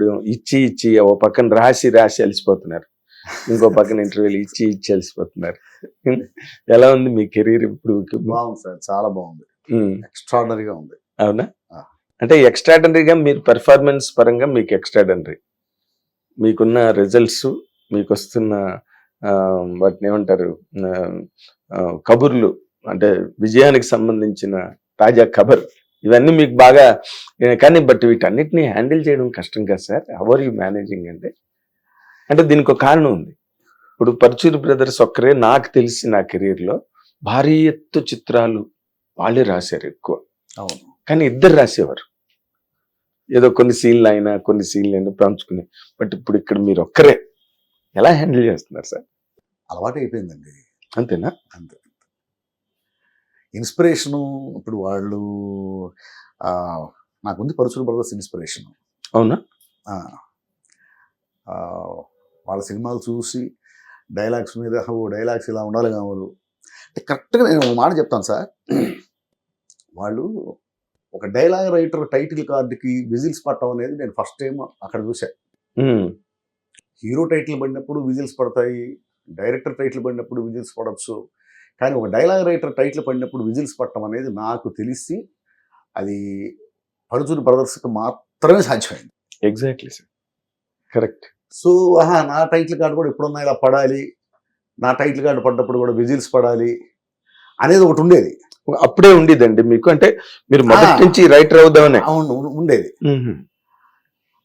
ఇప్పుడు ఇచ్చి ఇచ్చి ఓ పక్కన రాసి రాసి అలసిపోతున్నారు. ఇంకో పక్కన ఇంటర్వ్యూలు ఇచ్చి ఇచ్చి అలసిపోతున్నారు. ఎలా ఉంది మీ కెరీర్ ఇప్పుడు? బాగుంది సార్ చాలా బాగుంది. ఎక్స్ట్రాడనరీగా ఉంది. అవునా. అంటే ఎక్స్ట్రాడనరీగా మీరు పెర్ఫార్మెన్స్ పరంగా మీకు ఎక్స్ట్రాడనరీ మీకున్న రిజల్ట్స్ మీకు వస్తున్న వాటిని ఏమంటారు కబుర్లు అంటే విజయానికి సంబంధించిన తాజా ఖబర్ ఇవన్నీ మీకు బాగా కానీ బట్ వీటన్నిటిని హ్యాండిల్ చేయడం కష్టం కదా సార్. హవర్ యూ మేనేజింగ్ అంటే అంటే దీనికి ఒక కారణం ఉంది. ఇప్పుడు పర్చూరి బ్రదర్స్ ఒక్కరే నాకు తెలిసి నా కెరీర్లో భారీ ఎత్తు చిత్రాలు వాళ్ళే రాశారు ఎక్కువ. అవును. కానీ ఇద్దరు రాసేవారు. ఏదో కొన్ని సీన్లు అయినా కొన్ని సీన్లు అయినా పంచుకుని బట్ ఇప్పుడు ఇక్కడ మీరు ఒక్కరే. ఎలా హ్యాండిల్ చేస్తున్నారు సార్? అలవాటు అయిపోయిందండి అంతేనా? అంతే. ఇన్స్పిరేషను ఇప్పుడు వాళ్ళు ఆ, నాకుంది పరుచులు బ్రదర్స్ ఇన్స్పిరేషన్. అవునా? వాళ్ళ సినిమాలు చూసి డైలాగ్స్ మీద ఓ డైలాగ్స్ ఇలా ఉండాలి కావాలి అంటే కరెక్ట్గా నేను ఒక మాట చెప్తాను సార్. వాళ్ళు ఒక డైలాగ్ రైటర్ టైటిల్ కార్డుకి విజిల్స్ పట్టడం అనేది నేను ఫస్ట్ టైం అక్కడ చూశాను ఉమ్, హీరో టైటిల్ పడినప్పుడు విజిల్స్ పడతాయి డైరెక్టర్ టైటిల్ పడినప్పుడు విజిల్స్ పడవచ్చు కానీ ఒక డైలాగ్ రైటర్ టైటిల్ పడినప్పుడు విజిల్స్ పట్టడం అనేది నాకు తెలిసి అది పరుచూరి బ్రదర్స్కి మాత్రమే సాధ్యమైంది. ఎగ్జాక్ట్లీ సార్ కరెక్ట్ సో ఆహా నా టైటిల్ కార్డు కూడా ఎప్పుడున్నా ఇలా పడాలి నా టైటిల్ కార్డు పడ్డప్పుడు కూడా విజిల్స్ పడాలి అనేది ఒకటి ఉండేది. అప్పుడే ఉండేదండి మీకు. అంటే మీరు మొదటి. నుంచి రైటర్ అవుదామనే. అవును ఉండేది.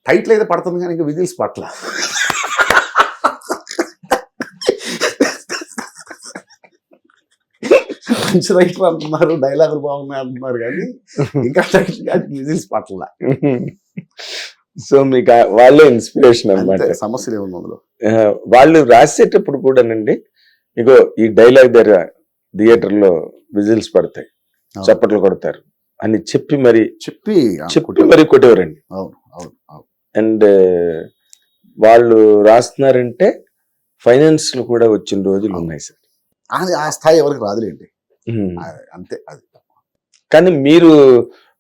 టైటిల్ అయితే పడుతుంది కానీ ఇంకా విజిల్స్ పట్ల మంచి రైటర్ అంటున్నారు డైలాగులు బాగున్నాయి అంటున్నారు కానీ ఇంకా విజిల్స్ పట్ల సో మీకు వాళ్ళే ఇన్స్పిరేషన్ అన్నమాట. అంతే సమస్యలు ఏముంది అందులో? వాళ్ళు రాసేటప్పుడు కూడానండి ఇగో ఈ డైలాగ్ దగ్గర థియేటర్లో విజిల్స్ పడతాయి. చప్పట్లు కొడతారు అని చెప్పి మరి చెప్పి చెప్పి మరి కొట్టేవారండి. అవును అవును అవును. అండ్ వాళ్ళు రాస్తున్నారంటే ఫైనాన్స్లో కూడా వచ్చిన రోజులు ఉన్నాయి సార్. ఆ స్థాయి ఎవరికి రాదులేండి. అంతే అది. కానీ మీరు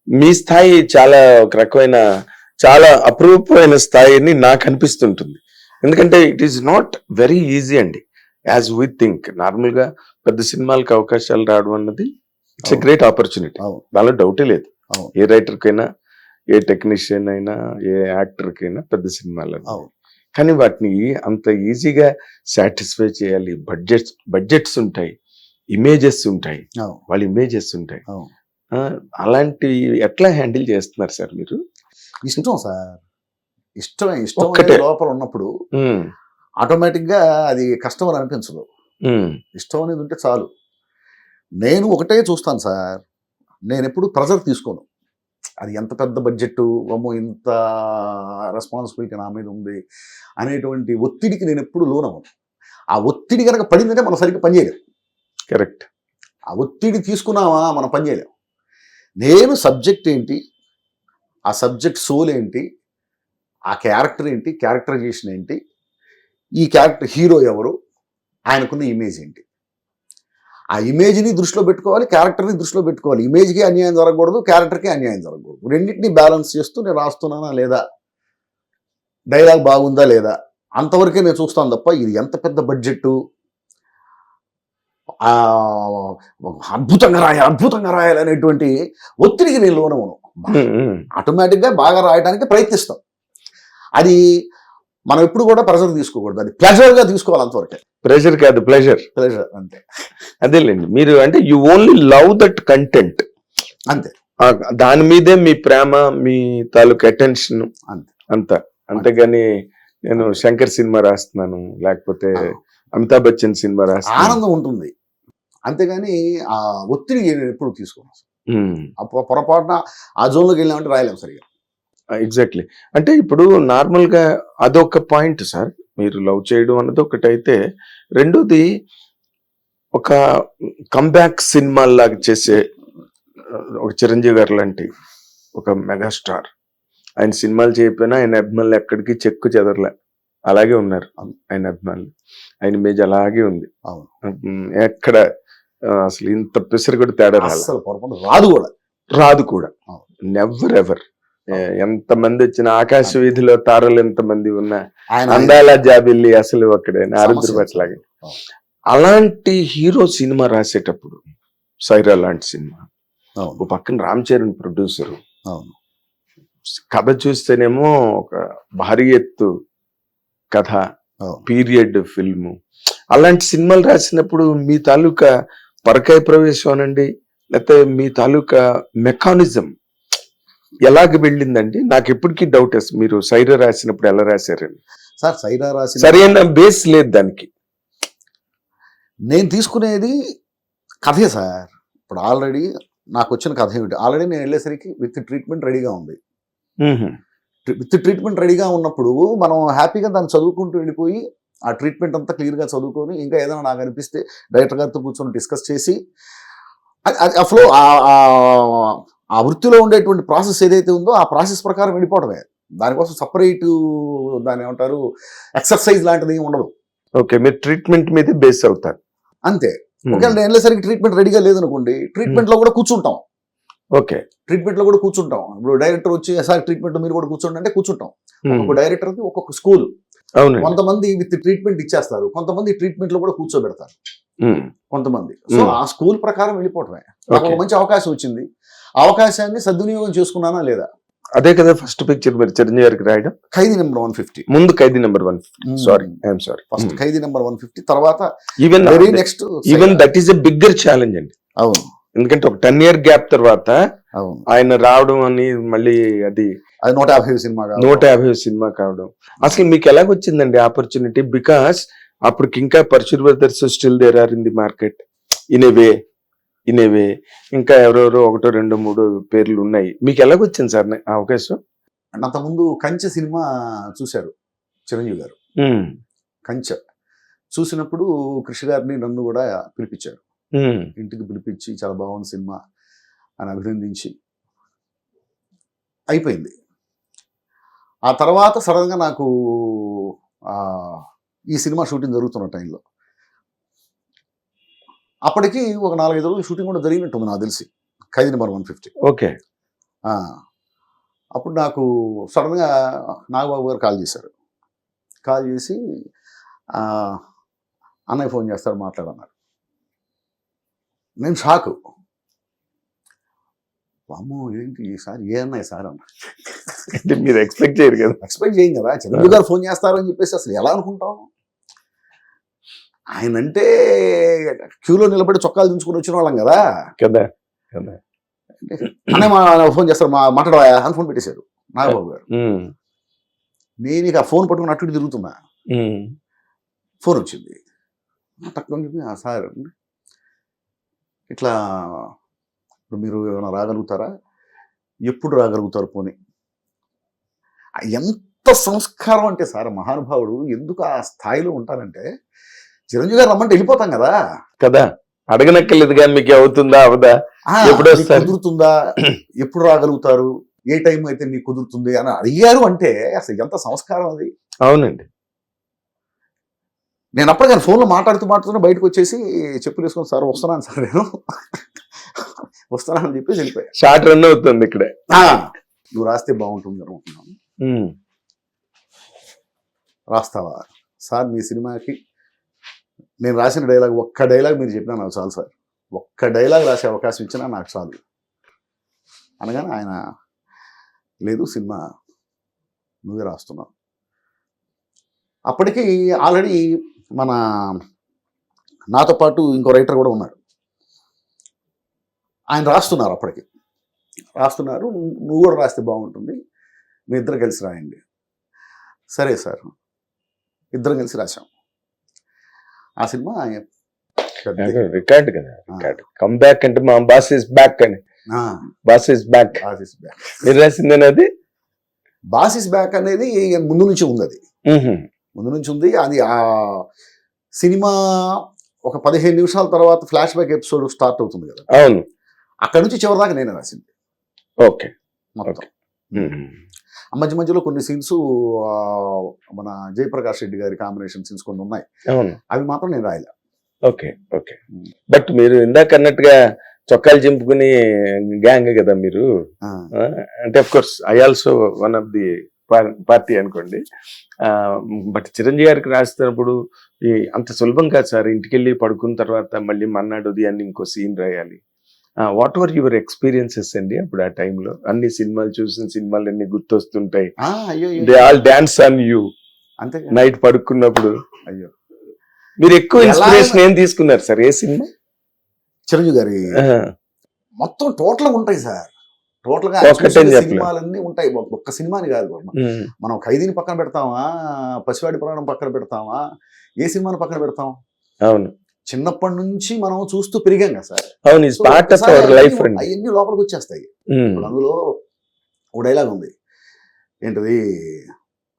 మీ స్థాయి చాలా ఒక రకమైన చాలా అపరూపమైన స్థాయిని నాకు అనిపిస్తుంటుంది. ఎందుకంటే it is not very easy అండి. యాజ్ వీ థింక్ నార్మల్గా పెద్ద సినిమాలకు అవకాశాలు రావడం అన్నది ఇట్స్. గ్రేట్ ఆపర్చునిటీ దానిలో డౌటే లేదు. ఏ రైటర్ కైనా ఏ టెక్నీషియన్ అయినా ఏ యాక్టర్ కైనా పెద్ద సినిమాలు కానీ వాటిని అంత ఈజీగా సాటిస్ఫై చేయాలి. బడ్జెట్స్ బడ్జెట్స్ ఉంటాయి. ఇమేజెస్ ఉంటాయి. వాళ్ళ ఇమేజెస్ ఉంటాయి. అలాంటి ఎట్లా హ్యాండిల్ చేస్తున్నారు సార్ మీరు? ఇష్టం సార్. ఇష్టమే ఇష్టం. అనేది లోపల ఉన్నప్పుడు ఉమ్, ఆటోమేటిక్గా అది కష్టం అని అనిపించదు ఇష్టం అనేది ఉంటే చాలు. నేను ఒకటే చూస్తాను సార్. నేను ఎప్పుడు ప్రెజర్ తీసుకోను. అది ఎంత పెద్ద బడ్జెట్ అమ్మో ఇంత రెస్పాన్సిబిలిటీ నా మీద ఉంది అనేటువంటి ఒత్తిడికి నేను ఎప్పుడు లోనవ్వను. ఆ ఒత్తిడి కనుక పడిందంటే మనం సరిగ్గా పనిచేయలేం కరెక్ట్. ఆ ఒత్తిడి తీసుకున్నామా మనం పనిచేయలేం నేను సబ్జెక్ట్ ఏంటి? ఆ సబ్జెక్ట్ సోల్ ఏంటి? ఆ క్యారెక్టర్ ఏంటి? క్యారెక్టరైజేషన్ ఏంటి? ఈ క్యారెక్టర్ హీరో ఎవరు? ఆయనకున్న ఇమేజ్ ఏంటి? ఆ ఇమేజ్ని దృష్టిలో పెట్టుకోవాలి క్యారెక్టర్ని దృష్టిలో పెట్టుకోవాలి. ఇమేజ్కి అన్యాయం జరగకూడదు క్యారెక్టర్కి అన్యాయం జరగకూడదు. రెండింటిని బ్యాలెన్స్ చేస్తూ నేను రాస్తున్నానా లేదా? డైలాగ్ బాగుందా లేదా? అంతవరకే నేను చూస్తాను తప్ప ఇది ఎంత పెద్ద బడ్జెట్ అద్భుతంగా రాయాలి అద్భుతంగా రాయాలి అనేటువంటి ఒత్తిడికి నేను లోనవును. ఆటోమేటిక్గా బాగా రాయడానికి ప్రయత్నిస్తాం. అది మనం ఎప్పుడు కూడా ప్రెషర్ తీసుకోకూడదు. అది ప్లెజర్గా తీసుకోవాలి అంతవరకే. ప్రెషర్ కాదు ప్లెజర్. ప్లెజర్ అంతే. అదేలేండి. మీరు అంటే you only love that content. అంతే. దాని మీదే మీ ప్రేమ మీ తాలూకు అటెన్షన్ అంతే. అంత. అంతేగాని నేను శంకర్ సినిమా రాస్తున్నాను లేకపోతే అమితాబ్ బచ్చన్ సినిమా రాస్తున్నాను. ఆనందం ఉంటుంది. అంతేగాని ఆ ఒత్తిడి ఎప్పుడు తీసుకోను పొ- పొరపాటున ఆ జోన్లోకి వెళ్ళామంటే రాయలేము సరిగా. ఎగ్జాక్ట్లీ. అంటే ఇప్పుడు నార్మల్గా అదొక పాయింట్ సార్ మీరు లవ్ చేయడం అన్నది ఒకటైతే రెండోది ఒక కంబ్యాక్ సినిమా లాగా చేసే ఒక చిరంజీవి గారు లాంటి ఒక మెగాస్టార్. ఆయన సినిమాలు చేయకపోయినా ఆయన అభిమానులు ఎక్కడికి చెక్కు చెదరలే. అలాగే ఉన్నారు. ఆయన అభిమానులు. ఆయన ఇమేజ్ అలాగే ఉంది. అవును. ఎక్కడ అసలు ఇంత ప్రెషర్ కూడా తేడా పొరపాటు రాదు కూడా. రాదు కూడా. నెవర్ ఎవర్ ఎంత మంది వచ్చిన ఆకాశ వీధిలో తారలు ఎంత మంది ఉన్నా అందాల జాబిల్లి అసలు అక్కడే ఆరుద్ర సమస్య పట్లాగే అవును. అలాంటి హీరో సినిమా రాసేటప్పుడు సైరా లాంటి సినిమా ఓ పక్కన రామ్ చరణ్ ప్రొడ్యూసర్ కథ చూస్తేనేమో ఒక భారీ ఎత్తు కథ పీరియడ్ ఫిల్మ్. అలాంటి సినిమాలు రాసినప్పుడు మీ తాలూకా పరకాయ ప్రవేశం అనండి లేకపోతే మీ తాలూకా మెకానిజం ఎలాగ వెళ్ళిందండి? నాకు ఎప్పటికీ డౌట్ వేస్తుంది మీరు సైరా రాసినప్పుడు ఎలా రాశారని. సార్ సైరా రాసిన సరైన బేస్ లేదు దానికి. నేను తీసుకునేది కథే సార్. ఇప్పుడు ఆల్రెడీ నాకు వచ్చిన కథ ఏమిటి? ఆల్రెడీ నేను వెళ్ళేసరికి విత్ ట్రీట్మెంట్ రెడీగా ఉంది. విత్ ట్రీట్మెంట్ రెడీగా ఉన్నప్పుడు మనం హ్యాపీగా దాన్ని చదువుకుంటూ వెళ్ళిపోయి ఆ ట్రీట్మెంట్ అంతా క్లియర్గా చదువుకొని ఇంకా ఏదైనా నాకు అనిపిస్తే డైరెక్టర్ గారితో కూర్చొని డిస్కస్ చేసి ఆ ఫ్లో ఆ వృత్తిలో ఉండేటువంటి ప్రాసెస్ ఏదైతే ఉందో ఆ ప్రాసెస్ ప్రకారం వెళ్ళిపోవడమే. దానికోసం సపరేట్ దాని ఏమంటారు ఎక్సర్సైజ్ లాంటిది ఏమి ఉండదు. ఓకే మీరు ట్రీట్మెంట్ మీద బేస్ అవుతారు. అంతే. ఒకవేళ నేను వెళ్ళేసరికి ట్రీట్మెంట్ రెడీగా లేదనుకోండి ట్రీట్మెంట్లో కూడా కూర్చుంటాం. ఓకే. ట్రీట్మెంట్లో కూడా కూర్చుంటాం. ఇప్పుడు డైరెక్టర్ వచ్చి సార్ ట్రీట్మెంట్ మీరు కూడా కూర్చోండి అంటే కూర్చుంటాం. ఒక్కొక్క డైరెక్టర్కి ఒక్కొక్క స్కూల్ కొంతమంది విత్ ట్రీట్మెంట్ ఇచ్చేస్తారు. కొంతమంది ట్రీట్మెంట్లో కూడా కూర్చోబెడతారు. కొంతమంది. సో. ఆ స్కూల్ ప్రకారం వెళ్ళిపోవటమే. నాకు ఒక మంచి అవకాశం వచ్చింది. అవకాశాన్ని సద్వినియోగం చేసుకున్నానా లేదా? అదే కదా ఫస్ట్ పిక్చర్ మరి చిరంజీవి గారికి రాయడం. ఖైదీ నెంబర్ వన్ ఫిఫ్టీ ముందు Khaidi number one sorry I'm sorry first Khaidi number one fifty తర్వాత even very next even that is a bigger challenge అండి. అవును. ఎందుకంటే ఒక టెన్ ఇయర్ గ్యాప్ తర్వాత ఆయన రావడం అని మళ్ళీ అది అది నూట యాభై సినిమా. నూట యాభై సినిమా కావడం. అసలు మీకు ఎలాగొచ్చిందండి ఆపర్చునిటీ బికాస్ అప్పటికి ఇంకా Paruchuri brothers still there are in the market in a way in a way ఇంకా ఎవరెవరో ఒకటో రెండు మూడు పేర్లు ఉన్నాయి. మీకు ఎలాగొచ్చింది సార్ ఆ అవకాశం? అండ్ అంతకుముందు కంచె సినిమా చూశారు చిరంజీవి గారు. కంచె. చూసినప్పుడు కృషి గారిని నన్ను కూడా పిలిపించారు. ఇంటికి పిలిపించి చాలా బాగుంది సినిమా అని అభినందించి అయిపోయింది. ఆ తర్వాత సడన్గా నాకు ఈ సినిమా షూటింగ్ జరుగుతున్న టైంలో అప్పటికి ఒక నాలుగైదు రోజులు షూటింగ్ కూడా జరిగినట్టుంది నాకు తెలిసి. Khaidi number one fifty. Okay. అప్పుడు నాకు సడన్గా నాగబాబు గారు కాల్ చేశారు. కాల్ చేసి అన్నయ్య ఫోన్ చేస్తారు మాట్లాడన్నారు నేను షాకు. అమ్మో ఏంటి ఈసారి ఏ అన్నయ్య సార్ అన్న? అంటే మీరు ఎక్స్పెక్ట్ చేయరు కదా. ఎక్స్పెక్ట్ చేయం కదా. చంద్రబాబు గారు ఫోన్ చేస్తారు అని చెప్పేసి అసలు ఎలా అనుకుంటాం? ఆయన అంటే క్యూలో నిలబడి చొక్కాలు దించుకుని వచ్చిన వాళ్ళం కదా. కదా కదా. అన్నయ్య మా ఫోన్ చేస్తారు మా మాట్లాడవా అని ఫోన్ పెట్టేశారు నాగబాబు గారు. నేను ఇక ఫోన్ పట్టుకుని అటు తిరుగుతున్నా. ఫోన్ వచ్చింది. తక్కువ చెప్పి "ఆ, సార్ ఇట్లా ఇప్పుడు మీరు ఏమైనా రాగలుగుతారా? ఎప్పుడు రాగలుగుతారు పోనీ? ఎంత సంస్కారం అంటే సార్ మహానుభావుడు ఎందుకు ఆ స్థాయిలో ఉంటారంటే చిరంజీవి గారు రమ్మంటే వెళ్ళిపోతాం కదా. కదా. అడగనక్కర్లేదు కానీ మీకు అవుతుందా అవదా? ఎప్పుడు? కుదురుతుందా? ఎప్పుడు రాగలుగుతారు? ఏ టైం అయితే మీకు కుదురుతుంది అని అడిగారు అంటే అసలు ఎంత సంస్కారం అది? అవునండి. నేను అప్పటికే ఫోన్లో మాట్లాడుతూ మాట్లాడుతూ బయటకు వచ్చేసి చెప్పులు వేసుకొని సార్ వస్తున్నాను సార్ నేను. వస్తున్నానని చెప్పేసి వెళ్ళిపోయా. షార్ట్ రన్ అవుతుంది ఇక్కడే. నువ్వు రాస్తే బాగుంటుంది అనుకుంటున్నాను. రాస్తావా? సార్ మీ సినిమాకి నేను రాసిన డైలాగ్ ఒక్క డైలాగ్ మీరు చెప్పినా నాకు చాలు సార్. ఒక్క డైలాగ్ రాసే అవకాశం ఇచ్చినా నాకు చాలు. అనగానే ఆయన లేదు సినిమా నువ్వే రాస్తున్నావు. అప్పటికి ఆల్రెడీ మన నాతో పాటు ఇంకో రైటర్ కూడా ఉన్నాడు. ఆయన రాస్తున్నారు అప్పటికి. రాస్తున్నారు. నువ్వు కూడా రాస్తే బాగుంటుంది. మీ ఇద్దరు కలిసి రాయండి. సరే సార్. ఇద్దరం కలిసి రాశాం. ఆ సినిమా రికార్డ్ కదా రికార్డ్. కమ్ బ్యాక్ అంటే మా బాస్ ఇస్ బ్యాక్ అని. బాస్ ఇస్ బ్యాక్ మీరు రాసిందేనా అది బాస్ ఇస్ బ్యాక్ అనేది ముందు నుంచి ఉంది అది. ముందు నుంచి ఉంది. అది ఆ సినిమా ఒక పదిహేను నిమిషాల తర్వాత ఫ్లాష్ బ్యాక్ ఎపిసోడ్ స్టార్ట్ అవుతుంది కదా. అవును. అక్కడ నుంచి చివరి దాకా నేనే రాసింది. ఓకే. మొత్తం. మధ్య మధ్యలో కొన్ని సీన్స్ మన జయప్రకాష్ రెడ్డి గారి కాంబినేషన్ సీన్స్ కొన్ని ఉన్నాయి. అవును. అవి మాత్రం నేను రాయలే. ఓకే. ఓకే. బట్ మీరు ఇందాక అన్నట్టుగా చొక్కాలు చింపుకుని గ్యాంగ్ కదా మీరు? అంటే of course I also one of the party అనుకోండి. బట్ చిరంజీవి గారికి రాస్తున్నప్పుడు అంత సులభం కాదు సార్. ఇంటికి వెళ్ళి పడుకున్న తర్వాత మళ్ళీ మన్నాడు ఉదయాన్ని ఇంకో సీన్ రాయాలి. వాట్ ఎవర్ యువర్ ఎక్స్పీరియన్సెస్ అండి అప్పుడు ఆ టైంలో? అన్ని సినిమాలు చూసిన సినిమాలు అన్ని గుర్తొస్తుంటాయి. They all dance on you అంతే. నైట్ పడుకున్నప్పుడు. అయ్యో. మీరు ఎక్కువ ఇన్స్పిరేషన్ ఏం తీసుకున్నారు సార్? ఏ సినిమా? చిరంజీవి గారి మొత్తం టోటల్ ఉంటాయి సార్. టోటల్గా. సినిమాలన్నీ ఉంటాయి. ఒక్క సినిమాని కాదు మనం ఖైదీని పక్కన పెడతామా? పసివాడి పురాణం పక్కన పెడతామా? ఏ సినిమాని పక్కన పెడతాం? అవును. చిన్నప్పటి నుంచి మనం చూస్తూ పెరిగాం కదా సార్. అవును is part of our life అండి. అవన్నీ లోపలికి వచ్చేస్తాయి. అందులో ఒక డైలాగ్ ఉంది. ఏంటది?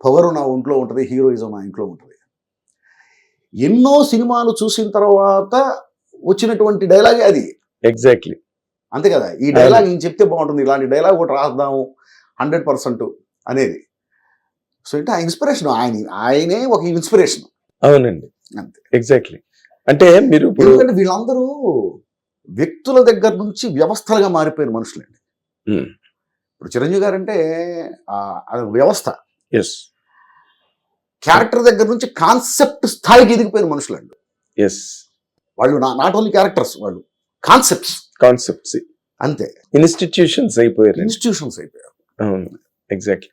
పవర్ నా ఒంట్లో ఉంటుంది హీరోయిజం నా ఇంట్లో ఉంటుంది. ఎన్నో సినిమాలు చూసిన తర్వాత వచ్చినటువంటి డైలాగే అది. ఎగ్జాక్ట్లీ అంతే కదా ఈ డైలాగ్ ఈయన చెప్తే బాగుంటుంది ఇలాంటి డైలాగ్ ఒకటి రాద్దాము హండ్రెడ్ పర్సెంట్ అనేది. సో అంటే ఆ ఇన్స్పిరేషన్ ఆయన ఆయనే ఒక ఇన్స్పిరేషన్ అవునండి. అంతే. ఎగ్జాక్ట్లీ అంటే మీరు ఎందుకంటే వీళ్ళందరూ వ్యక్తుల దగ్గర నుంచి వ్యవస్థలుగా మారిపోయిన మనుషులండి. ఇప్పుడు చిరంజీవి గారు అంటే వ్యవస్థ. ఎస్ క్యారెక్టర్ దగ్గర నుంచి కాన్సెప్ట్ స్థాయికి ఎదిగిపోయిన మనుషులండి. ఎస్ వాళ్ళు నాట్ ఓన్లీ క్యారెక్టర్స్ వాళ్ళు కాన్సెప్ట్స్ కాన్సెప్ట్స్ అంతే. ఇన్స్టిట్యూషన్స్ అయిపోయారు ఇన్స్టిట్యూషన్స్ అయిపోయారు. ఎగ్జాక్ట్లీ